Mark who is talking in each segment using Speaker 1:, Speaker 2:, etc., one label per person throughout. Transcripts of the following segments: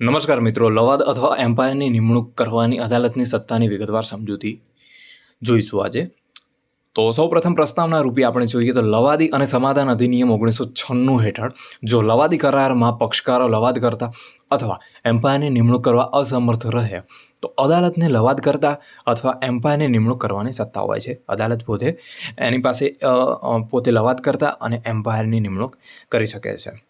Speaker 1: નમસ્કાર મિત્રો, લવાદ અથવા એમ્પાયરની નિમણૂક કરવાની અદાલતની સત્તાની વિગતવાર સમજૂતી જોઈશું આજે. તો સૌપ્રથમ પ્રસ્તાવના રૂપે આપણે જોઈએ તો લવાદી અને સમાધાન અધિનિયમ ઓગણીસો છન્નું હેઠળ જો લવાદી કરારમાં પક્ષકારો લવાદ કરતા અથવા એમ્પાયરની નિમણૂક કરવા અસમર્થ રહે, તો અદાલતને લવાદ કરતા અથવા એમ્પાયરની નિમણૂક કરવાની સત્તા હોય છે. અદાલત પોતે એની પાસે પોતે લવાદ કરતા અને એમ્પાયરની નિમણૂક કરી શકે છે.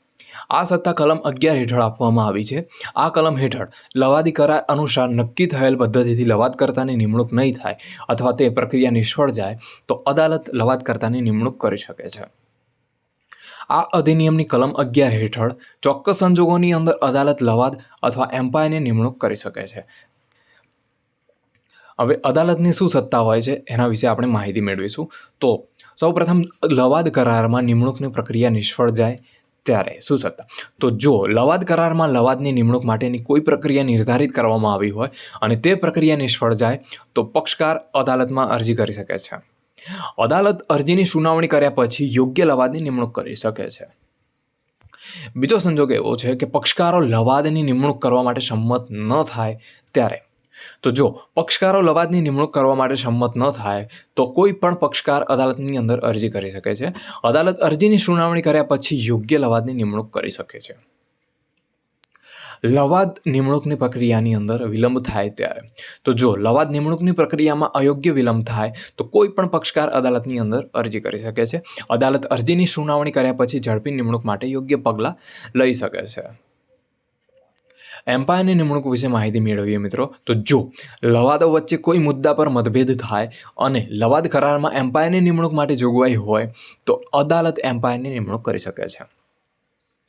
Speaker 1: આ સત્તા કલમ અગિયાર હેઠળ આપવામાં આવી છે. આ કલમ હેઠળ લવાદી કરાર અનુસાર નક્કી થયેલ પદ્ધતિથી લવાદકર્તાની નિમણૂક નહીં થાય અથવા તે પ્રક્રિયા નિષ્ફળ જાય, તો અદાલત લવાદકર્તાની નિમણૂક કરી શકે છે. આ અધિનિયમની કલમ અગિયાર હેઠળ ચોક્કસ સંજોગોની અંદર અદાલત લવાદ અથવા એમ્પાયરની નિમણૂક કરી શકે છે. હવે અદાલતની શું સત્તા હોય છે એના વિશે આપણે માહિતી મેળવીશું. તો સૌપ્રથમ લવાદ કરારમાં નિમણૂકની પ્રક્રિયા નિષ્ફળ જાય ત્યારે, શું સત્તા? તો જો લવાદ કરારમાં લવાદની નિમણૂક માટેની કોઈ પ્રક્રિયા નિર્ધારિત કરવામાં આવી હોય અને તે પ્રક્રિયા નિષ્ફળ જાય, તો પક્ષકાર અદાલતમાં અરજી કરી શકે છે. અદાલત અરજીની સુનાવણી કર્યા પછી યોગ્ય લવાદની નિમણૂક કરી શકે છે. બીજો સંજોગ એવો છે કે પક્ષકારો લવાદની નિમણૂક કરવા માટે સંમત ન થાય ત્યારે તો જો, પક્ષકારો લવાદની નિમણૂક કરવા માટે સંમત ન થાય, તો કોઈ પણ પક્ષકાર અદાલતની અંદર અરજી કરી શકે છે. અદાલત અરજીની સુનાવણી કર્યા પછી યોગ્ય લવાદની નિમણૂક કરી શકે છે. લવાદ નિમણૂકની પ્રક્રિયાની અંદર વિલંબ થાય ત્યારે. તો જો, લવાદ નિમણૂકની પ્રક્રિયામાં અયોગ્ય વિલંબ થાય, તો કોઈ પણ પક્ષકાર અદાલતની અંદર અરજી કરી શકે છે. અદાલત અરજીની સુનાવણી કર્યા પછી ઝડપી નિમણૂક માટે યોગ્ય પગલાં લઈ શકે છે. એમ્પાયરની નિમણૂક વિશે માહિતી મેળવીએ મિત્રો. તો જો, લવાદો વચ્ચે કોઈ મુદ્દા પર મતભેદ થાય અને લવાદ કરારમાં એમ્પાયરની નિમણૂક માટે જોગવાઈ હોય, તો અદાલત એમ્પાયરની નિમણૂક કરી શકે છે.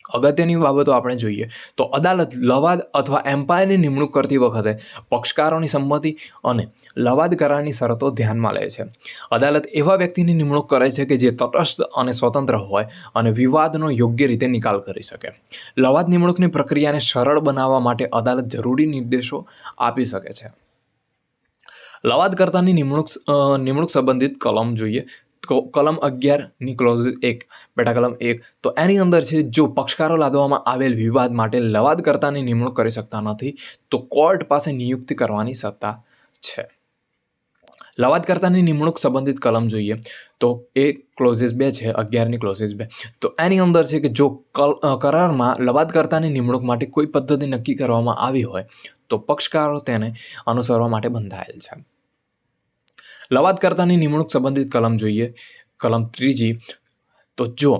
Speaker 1: અગત્યની બાબતો આપણે જોઈએ તો અદાલત લવાદ અથવા એમ્પાયરની નિમણૂક કરતી વખતે પક્ષકારોની સંમતિ અને લવાદ કરારની શરતો ધ્યાનમાં લે છે. અદાલત એવા વ્યક્તિની નિમણૂક કરે છે કે જે તટસ્થ અને સ્વતંત્ર હોય અને વિવાદનો યોગ્ય રીતે નિકાલ કરી શકે. લવાદ નિમણૂકની પ્રક્રિયાને સરળ બનાવવા માટે અદાલત જરૂરી નિર્દેશો આપી શકે છે. લવાદકર્તાની નિમણૂક નિમણૂક સંબંધિત કલમ જોઈએ કલમ અગિયારની ક્લોઝ એક પેટા કલમ એક. તો એની અંદર છે, જો પક્ષકારો લાદવામાં આવેલ વિવાદ માટે લવાદકર્તાની નિમણૂક કરી શકતા નથી, તો કોર્ટ પાસે નિયુક્તિ કરવાની સત્તા છે. લવાદકર્તાની નિમણૂક સંબંધિત કલમ જોઈએ. તો એ ક્લોઝિસ બે છે, અગિયારની ક્લોઝિસ બે. તો એની અંદર છે કે જો કલ કરારમાં લવાદકર્તાની નિમણૂક માટે કોઈ પદ્ધતિ નક્કી કરવામાં આવી હોય, તો પક્ષકારો તેને અનુસરવા માટે બંધાયેલ છે. લવાદકર્તાની નિમણૂક સંબંધિત કલમ જોઈએ, કલમ ત્રીજી. તો જો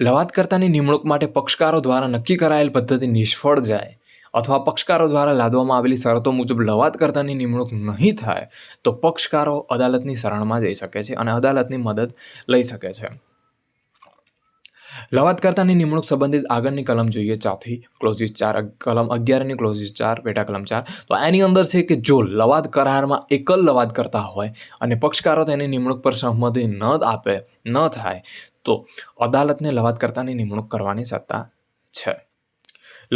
Speaker 1: લવાદકર્તાની નિમણૂક માટે પક્ષકારો દ્વારા નક્કી કરાયેલ પદ્ધતિ નિષ્ફળ જાય અથવા પક્ષકારો દ્વારા લાદવામાં આવેલી શરતો મુજબ લવાદકર્તાની નિમણૂક નહીં થાય, તો પક્ષકારો અદાલતની શરણમાં જઈ શકે છે અને અદાલતની મદદ લઈ શકે છે. લવાદકર્તાની નિમણૂક સંબંધિત આગળની કલમ જોઈએ, ચાથી ક્લોઝિસ ચાર કલમ અગિયારની ક્લોઝિસ ચાર પેટા કલમ ચાર. તો એની અંદર છે કે જો લવાદ કરારમાં એકલ લવાદ કરતા હોય અને પક્ષકારો તેની નિમણૂક પર સહમતિ ન આપે, ન થાય, તો અદાલતને લવાદકર્તાની નિમણૂક કરવાની સત્તા છે.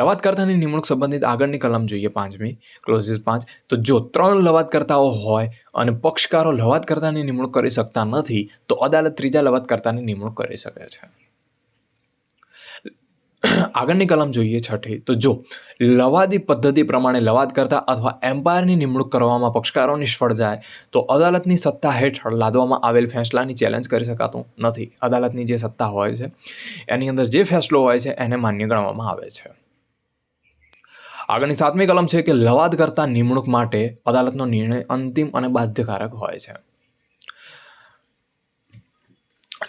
Speaker 1: લવાદકર્તાની નિમણૂક સંબંધિત આગળની કલમ જોઈએ, પાંચમી ક્લોઝિસ પાંચ. તો જો ત્રણ લવાદકર્તાઓ હોય અને પક્ષકારો લવાદકર્તાની નિમણૂક કરી શકતા નથી, તો અદાલત ત્રીજા લવાદકર્તાની નિમણૂક કરી શકે છે. આગળની કલમ જોઈએ છઠ્ઠી, તો જો, લવાદી પદ્ધતિ પ્રમાણે લવાદ કરતા અથવા એમ્પાયરની નિમણૂક કરવામાં પક્ષકારો નિષ્ફળ જાય, તો અદાલતની સત્તા હેઠળ લાદવામાં આવેલ ફેંસલાની ચેલેન્જ કરી શકાતું નથી. અદાલતની જે સત્તા હોય છે, એની અંદર જે ફેસલો હોય છે, એને માન્ય ગણવામાં આવે છે. આગળની સાતમી કલમ છે કે લવાદ કરતા નિમણૂક માટે અદાલતનો નિર્ણય અંતિમ અને બાધ્યકારક હોય છે.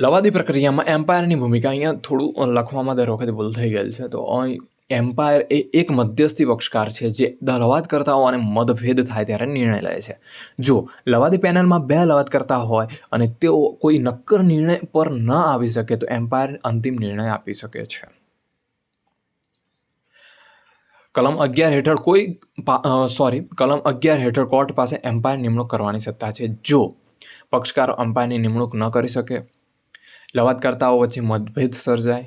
Speaker 1: લવાદી પ્રક્રિયામાં એમ્પાયરની ભૂમિકા અહીંયા થોડું લખવામાં દર વખતે ભૂલ થઈ ગયેલ છે. તો અહીં એમ્પાયર એ એક મધ્યસ્થી પક્ષકાર છે જે લવાદકર્તાઓ અને મતભેદ થાય ત્યારે નિર્ણય લે છે. જો લવાદી પેનલમાં બે લવાદ કરતા હોય અને તેઓ કોઈ નક્કર નિર્ણય પર ન આવી શકે તો એમ્પાયર અંતિમ નિર્ણય આપી શકે છે. કલમ અગિયાર હેઠળ કોઈ સોરી કલમ અગિયાર હેઠળ કોર્ટ પાસે એમ્પાયર નિમણૂક કરવાની સત્તા છે. જો પક્ષકારો એમ્પાયરની નિમણૂક ન કરી શકે. લવાદકર્તાઓ વચ્ચે મતભેદ સર્જાય.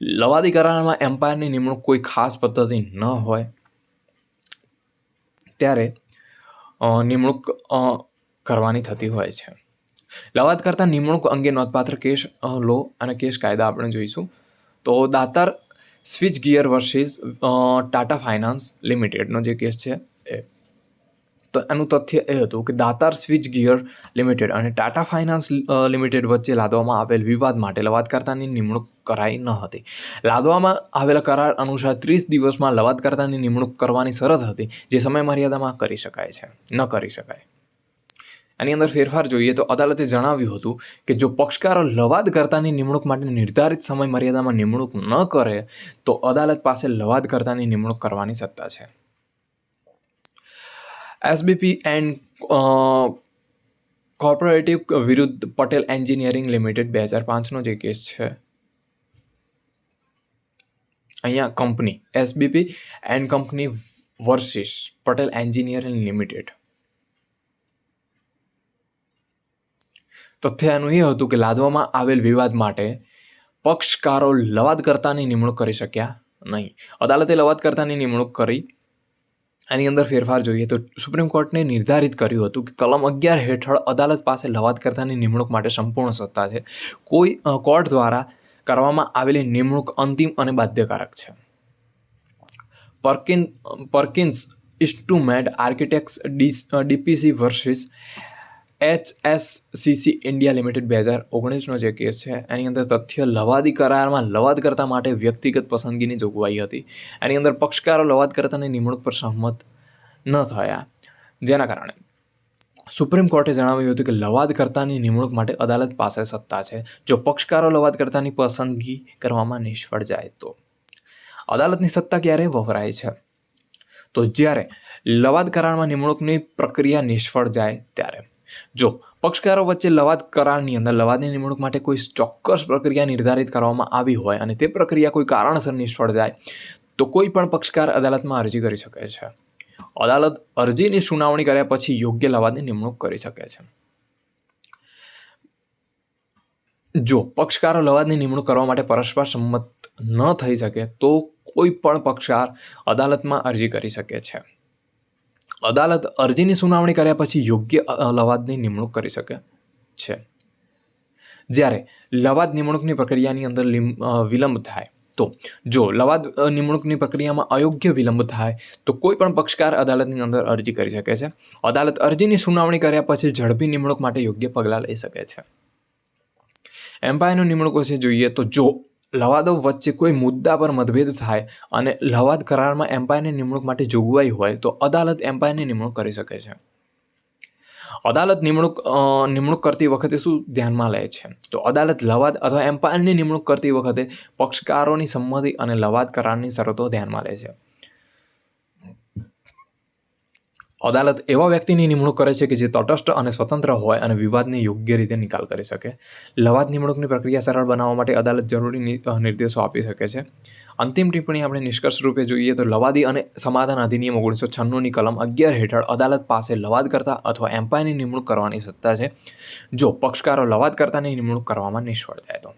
Speaker 1: લવાદી કરારમાં એમ્પાયરની નિમણૂક કોઈ ખાસ પદ્ધતિ ન હોય. ત્યારે નિમણૂક કરવાની થતી હોય છે. લવાદ કરતા નિમણૂક અંગે નોંધપાત્ર કેસ લો અને કેસ કાયદા આપણે જોઈશું. તો Datar switch gear versus Tata finance લિમિટેડનો જે કેસ છે તો એનું તથ્ય એ હતું કે દાતાર સ્વિચ ગિયર લિમિટેડ અને ટાટા ફાઇનાન્સ લિમિટેડ વચ્ચે લાદવામાં આવેલ વિવાદ માટે લવાદકર્તાની નિમણૂક કરાઈ ન હતી. લાદવામાં આવેલા કરાર અનુસાર ત્રીસ દિવસમાં લવાદકર્તાની નિમણૂક કરવાની શરત હતી, જે સમય મર્યાદામાં કરી શકાય છે, ન કરી શકાય. આની અંદર ફેરફાર જોઈએ તો અદાલતે જણાવ્યું હતું કે જો પક્ષકારો લવાદકર્તાની નિમણૂક માટે નિર્ધારિત સમય મર્યાદામાં નિમણૂક ન કરે, તો અદાલત પાસે લવાદકર્તાની નિમણૂક કરવાની સત્તા છે. એસબીપી એન્ડ કોર્પોરેટિવ વિરુદ્ધ પટેલ એન્જિનિયરિંગ લિમિટેડ બે હજાર પાંચનો જે કેસ છે. અહીંયા company S B P and company versus Patel engineering limited તથ્ય એનું એ હતું કે લાદવામાં આવેલ વિવાદ માટે પક્ષકારો લવાદકર્તાની નિમણૂક કરી શક્યા નહીં. અદાલતે લવાદકર્તાની નિમણૂક કરી આની અંદર ફેરફાર જોઈએ તો સુપ્રીમ કોર્ટને નિર્ધારિત કર્યું હતું કે કલમ અગિયાર હેઠળ અદાલત પાસે લવાદકર્તાની નિમણૂક માટે સંપૂર્ણ સત્તા છે. કોઈ કોર્ટ દ્વારા કરવામાં આવેલી નિમણૂક અંતિમ અને બાધ્યકારક છે. Perkin Perkins Eastman architects D P C versus H S C C India limited બે હજાર ઓગણીસનો જે કેસ છે, એની અંદર તથ્ય લવાદી કરારમાં લવાદ કરતા માટે વ્યક્તિગત પસંદગીની જોગવાઈ હતી. એની અંદર પક્ષકારો લવાદ કરતાની નિમણૂક પર સહમત ન થયા. જેના કારણે સુપ્રીમ કોર્ટે જણાવ્યું હતું કે લવાદ કરતાની નિમણૂક માટે અદાલત પાસે સત્તા છે. જો પક્ષકારો લવાદ કરતાની પસંદગી કરવામાં નિષ્ફળ જાય તો. અદાલતની સત્તા ક્યારે વપરાય છે? તો જ્યારે લવાદ કરારમાં નિમણૂકની પ્રક્રિયા નિષ્ફળ જાય ત્યારે જો, પક્ષકારો વચ્ચે લવાદ કરારની અંદર લવાદની નિમણૂક માટે કોઈ ચોક્કસ પ્રક્રિયા નિર્ધારિત કરવામાં આવી હોય અને તે પ્રક્રિયા કોઈ કારણસર નિષ્ફળ જાય, તો કોઈ પણ પક્ષકાર અદાલતમાં અરજી કરી શકે છે. અદાલત અરજીની સુનાવણી કર્યા પછી યોગ્ય લવાદની નિમણૂક કરી શકે છે. જો, પક્ષકારો લવાદની નિમણૂક કરવા માટે પરસ્પર સંમત ન થઈ શકે, તો કોઈ પણ પક્ષકાર અદાલતમાં અરજી કરી શકે છે. અદાલત અરજીની સુનાવણી કર્યા પછી યોગ્ય લવાદની નિમણૂક કરી શકે છે. જ્યારે લવાદ નિમણૂકની પ્રક્રિયાની અંદર વિલંબ થાય, તો જો લવાદ નિમણૂકની પ્રક્રિયામાં અયોગ્ય વિલંબ થાય, તો કોઈ પણ પક્ષકાર અદાલતની અંદર અરજી કરી શકે છે. અદાલત અરજીની સુનાવણી કર્યા પછી ઝડપી નિમણૂક માટે યોગ્ય પગલાં લઈ શકે છે. એમ્પાયરનું નિમણૂક વિશે જોઈએ તો જો લવાદો વચ્ચે કોઈ મુદ્દા પર મતભેદ થાય અને લવાદ કરારમાં એમ્પાયરની નિમણૂક માટે જોગવાઈ હોય, તો અદાલત એમ્પાયરની નિમણૂક કરી શકે છે. અદાલત નિમણૂક નિમણૂક કરતી વખતે શું ધ્યાનમાં લે છે? તો અદાલત લવાદ અથવા એમ્પાયરની નિમણૂક કરતી વખતે પક્ષકારોની સંમતિ અને લવાદ કરારની શરતો ધ્યાનમાં લે છે. અદાલત એવા વ્યક્તિની નિમણૂક કરે છે કે જે તટસ્થ અને સ્વતંત્ર હોય અને વિવાદને યોગ્ય રીતે નિકાલ કરી શકે. લવાદ નિમણૂકની પ્રક્રિયા સરળ બનાવવા માટે અદાલત જરૂરી નિર્દેશો આપી શકે છે. અંતિમ ટિપ્પણી આપણે નિષ્કર્ષ રૂપે જોઈએ તો લવાદી અને સમાધાન અધિનિયમ ઓગણીસો છન્નુંની કલમ અગિયાર હેઠળ અદાલત પાસે લવાદ કરતા અથવા એમ્પાયરની નિમણૂક કરવાની સત્તા છે. જો પક્ષકારો લવાદ કરતાની નિમણૂક કરવામાં નિષ્ફળ જાય તો.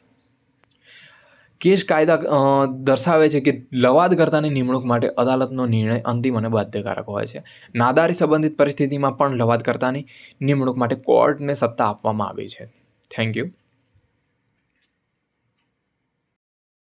Speaker 1: કેસ કાયદા દર્શાવે છે કે લવાદ કરતાની નિમણૂક માટે અદાલતનો નિર્ણય અંતિમ અને બાધ્યકારક હોય છે. નાદારી સંબંધિત પરિસ્થિતિમાં પણ લવાદ કરતાની નિમણૂક માટે કોર્ટને સત્તા આપવામાં આવી છે. Thank you